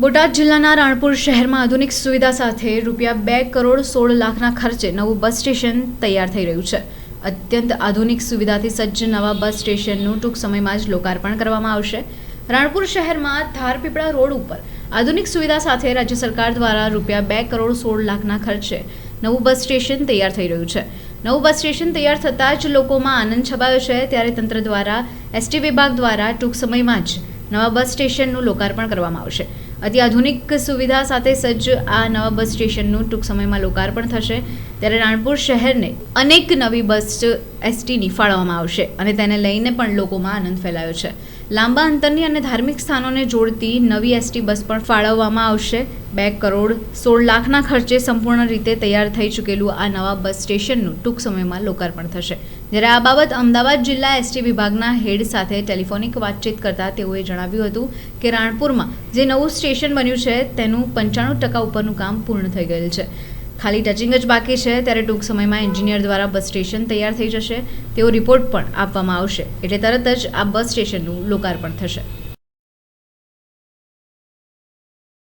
બોટાદ જિલ્લાના રાણપુર શહેરમાં આધુનિક સુવિધા સાથે રૂપિયા બે કરોડ સોળ લાખના ખર્ચે નવું બસ સ્ટેશન તૈયાર થઈ રહ્યું છે. અત્યંત આધુનિક સુવિધાથી સજ્જ નવા બસ સ્ટેશનનું ટૂંક સમયમાં જ લોકાર્પણ કરવામાં આવશે. રાણપુર શહેરમાં ધારપીપળા રોડ ઉપર આધુનિક સુવિધા સાથે રાજ્ય સરકાર દ્વારા રૂપિયા બે કરોડ સોળ લાખના ખર્ચે નવું બસ સ્ટેશન તૈયાર થઈ રહ્યું છે. નવું બસ સ્ટેશન તૈયાર થતાં જ લોકોમાં આનંદ છવાયો છે. ત્યારે તંત્ર દ્વારા એસટી વિભાગ દ્વારા ટૂંક સમયમાં જ નવા બસ સ્ટેશનનું લોકાર્પણ કરવામાં આવશે. અતિ આધુનિક સુવિધા સાથે સજ્જ આ નવા બસ સ્ટેશનનું ટૂંક સમયમાં લોકાર્પણ થશે. ત્યારે રાણપુર શહેરને અનેક નવી બસ એસટીની ફાળવવામાં આવશે અને તેને લઈને પણ લોકોમાં આનંદ ફેલાયો છે. લાંબા અંતરની અને ધાર્મિક સ્થાનોને જોડતી નવી એસટી બસ પણ ફાળવવામાં આવશે. બે કરોડ સોળ લાખના ખર્ચે સંપૂર્ણ રીતે તૈયાર થઈ ચૂકેલું આ નવા બસ સ્ટેશનનું ટૂંક સમયમાં લોકાર્પણ થશે. જ્યારે આ બાબત અમદાવાદ જિલ્લા એસટી વિભાગના હેડ સાથે ટેલિફોનિક વાતચીત કરતા તેઓએ જણાવ્યું હતું કે રાણપુરમાં જે નવું સ્ટેશન બન્યું છે, તેનું પંચાણું ટકા ઉપરનું કામ પૂર્ણ થઈ ગયેલ છે. ખાલી ટચિંગ જ બાકી છે. ત્યારે ટૂંક સમયમાં એન્જિનિયર દ્વારા બસ સ્ટેશન તૈયાર થઈ જશે. તેવો રિપોર્ટ પણ આપવામાં આવશે. એટલે તરત જ આ બસ સ્ટેશનનું લોકાર્પણ થશે.